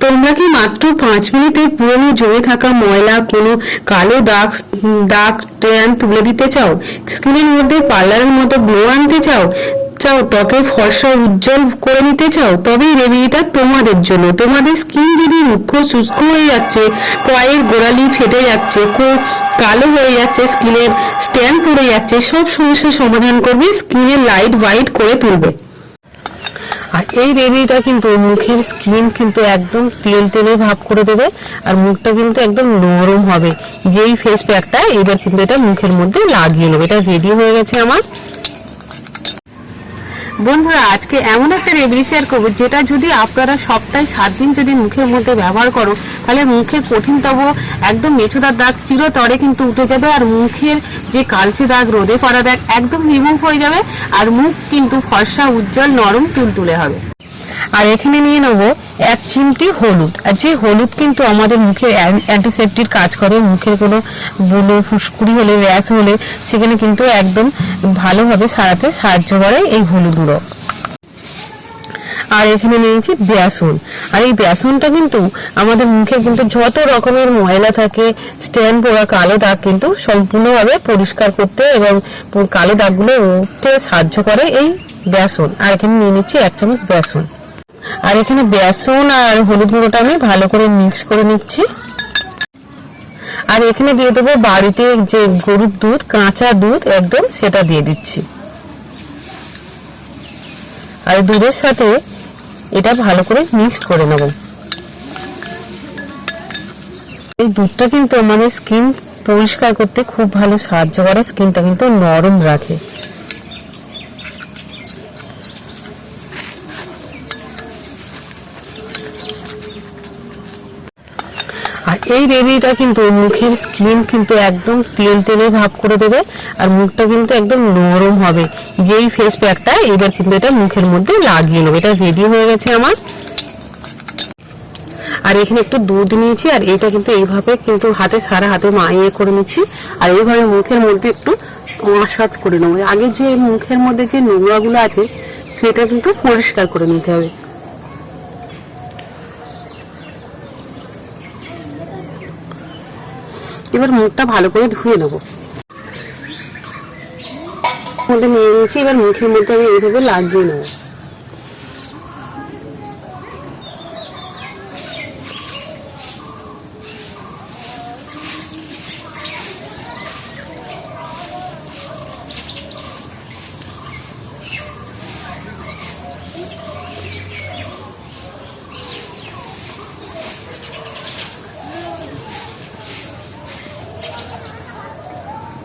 তোমরা কি মাত্র পাঁচ মিনিটে পুরনো জমে থাকা ময়লা, কোনো কালো দাগ দাগ ট্যান তুলে দিতে চাও? স্কিনের মধ্যে পার্লারের মতো গ্লো আনতে চাও? চাও ত্বকের ফর্সা উজ্জ্বল করে নিতে চাও? তবে এই তোমাদের জন্য। তোমাদের স্কিন যদি রুক্ষ, শুষ্ক হয়ে যাচ্ছে, পায়ের গোড়ালি ফেটে যাচ্ছে, কো- কালো হয়ে যাচ্ছে, স্কিনের স্ট্যান্ড পড়ে যাচ্ছে, সব সমস্যার সমাধান করবে, স্কিনের লাইট হোয়াইট করে তুলবে। এই রেমেডিটা কিন্তু মুখের স্কিন কিন্তু একদম তেল তেলে ভাব করে দেবে আর মুখটা কিন্তু একদম নরম হবে। যেই ফেস প্যাকটা এবার কিন্তু এটা মুখের মধ্যে লাগিয়ে নেবে। এটা রেডি হয়ে গেছে আমার। বন্ধুরা, আজকে এমন একটা রেমেডি শেয়ার করব যেটা যদি আপনারা সপ্তাহে সাত দিন যদি মুখের মধ্যে ব্যবহার করো, তাহলে মুখের কঠিনতম একদম মেছোদার দাগ চিরতরে কিন্তু উঠে যাবে আর মুখের যে কালচে দাগ, রোদে পড়া দাগ একদম রিমুভ হয়ে যাবে আর মুখ কিন্তু ফর্সা, উজ্জ্বল, নরম, তুলতুলে হবে। আর এখানে নিয়ে নেব এক চিমটি হলুদ। আর যে হলুদ কিন্তু আমাদের মুখে অ্যান্টিসেপ্টিক কাজ করে, মুখের কোনো বুলো ফুসকুড়ি হলে, র্যাশ হলে, সেখানে কিন্তু একদম ভালোভাবে সারাতে সাহায্য করে এই হলুদ গুঁড়ো। আর এখানে নিয়েছি বেসন। আর এই বেসনটা কিন্তু আমাদের মুখে কিন্তু যত রকমের ময়লা থাকে স্ট্যান্ড পোড়া কালো দাগ কিন্তু সম্পূর্ণভাবে পরিষ্কার করতে এবং কালো দাগগুলো উঠতে সাহায্য করে এই বেসন। আর এখানে নিয়ে নিচ্ছি এক চামচ বেসন। আর এখানে বেসন আর হলুদ গুঁড়োটা আমি ভালো করে মিক্স করে নিচ্ছি। আর এখানে দিয়ে দেবো বাড়িতে যে গরুর দুধ, কাঁচা দুধ একদম সেটা দিয়ে দিচ্ছি। আর দুধের সাথে এটা ভালো করে মিক্সড করে নেব। এই দুধটা কিন্তু আমাদের স্কিন পরিষ্কার করতে খুব ভালো সাহায্য করে, স্কিনটা কিন্তু নরম রাখে। এই রেমেডিটা কিন্তু মুখের স্কিন কিন্তু একদম তেল তেলে ভাব করে দেবে আর মুখটা কিন্তু একদম নরম হবে। যেই ফেস প্যাকটা এবার কিন্তু এটা মুখের মধ্যে লাগিয়ে নেবে। এটা রেডি হয়ে গেছে আমার। আর এখানে একটু দুধ নিয়েছি আর এটা কিন্তু এইভাবে কিন্তু হাতে সারা হাতে মাইয়ে করে নিচ্ছি। আর এইভাবে মুখের মধ্যে একটু মাসাজ করে নেব। আগে যে মুখের মধ্যে যে নোংরাগুলো আছে, সেটা কিন্তু পরিষ্কার করে নিতে হবে। এবার মুখটা ভালো করে ধুয়ে নেব। মধ্যে নিয়ে নিয়েছি এবার মুখের মধ্যে আমি এইভাবে লাগিয়ে নেব।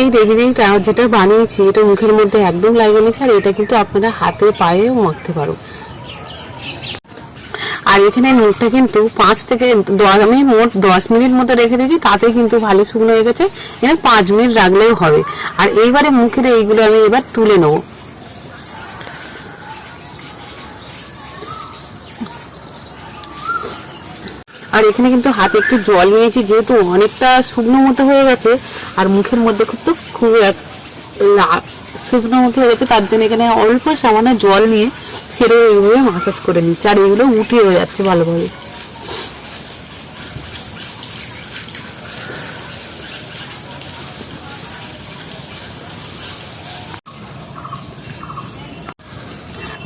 এই রেমেডিটা যেটা বানিয়েছি, এটা মুখের মধ্যে একদম লাগিয়ে নিচ্ছে আর এটা কিন্তু আপনারা হাতে পায়েও মাখতে পারো। আর এখানে মুখটা কিন্তু পাঁচ থেকে দশ, আমি মোট দশ মিনিট মতো রেখে দিয়েছি, তাতে কিন্তু ভালো শুকনো হয়ে গেছে। এখানে পাঁচ মিনিট রাখলেও হবে। আর এইবারে মুখের এইগুলো আমি এবার তুলে নেব। আর এখানে কিন্তু হাতে একটু জল নিয়েছি, যেহেতু অনেকটা শুকনো মতো হয়ে গেছে, আর মুখের মধ্যে খুব তো খুব শুকনো মতো হয়ে গেছে, তার জন্য এখানে অল্প সামান্য জল নিয়ে ফেরো এইভাবে মাসাজ করে নিচ্ছি, আর এগুলো উঠিয়ে হয়ে যাচ্ছে ভালোভাবে।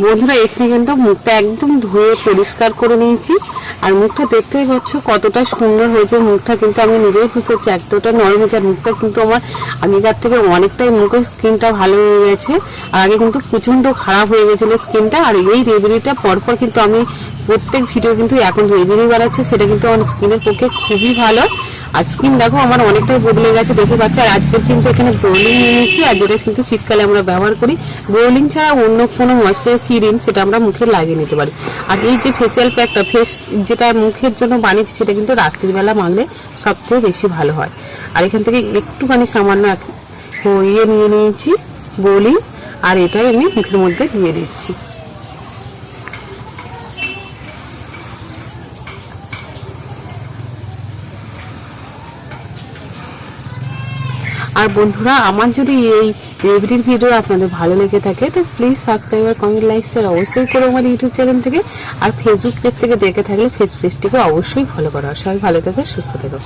বন্ধুরা, এখানে কিন্তু মুখটা একদম ধুয়ে পরিষ্কার করে নিয়েছি আর মুখটা দেখতেই পাচ্ছ কতটা সুন্দর হয়েছে। মুখটা কিন্তু আমি নিজেই ফুসেছি এতটা নরম হয়েছে। আর মুখটা কিন্তু আমার আগেকার থেকে অনেকটাই মুখের স্কিনটা ভালো হয়ে গেছে। আর আগে কিন্তু প্রচণ্ড খারাপ হয়ে গেছিল স্কিনটা। আর এই রেমেডিটা পরপর কিন্তু আমি প্রত্যেক ভিডিও কিন্তু এখন রেভিনিউ বাড়াচ্ছে সেটা কিন্তু আমার স্কিনের পক্ষে খুবই ভালো। আর স্কিন দেখো, আমার অনেকটাই বদলে গেছে, দেখতে পাচ্ছি? আর আজকের কিন্তু এখানে ব্রোলিং নিয়েছি, আর যেটা কিন্তু শীতকালে আমরা ব্যবহার করি ব্রোলিং ছাড়া অন্য কোনো ময়েশ্চার ক্রিম সেটা আমরা মুখে লাগিয়ে নিতে পারি। আর এই যে ফেসিয়াল প্যাকটা ফেস যেটা মুখের জন্য বানিয়েছি, সেটা কিন্তু রাত্রিবেলা মাখলে সবথেকে বেশি ভালো হয়। আর এখান থেকে একটুখানি সামান্য ইয়ে নিয়ে নিয়েছি বলি আর এটাই আমি মুখের মধ্যে দিয়ে দিচ্ছি। আর বন্ধুরা, আমার যদি এই রেভিডির ভিডিও আপনাদের ভালো লেগে থাকে, তো প্লিজ সাবস্ক্রাইব আর কমেন্ট লাইক শেয়ার অবশ্যই করো আমার ইউটিউব চ্যানেল থেকে। আর ফেসবুক পেজ থেকে দেখে থাকলে ফেস পেজটিকে অবশ্যই ফলো করো। সবাই ভালো থেকো, সুস্থ থেকো।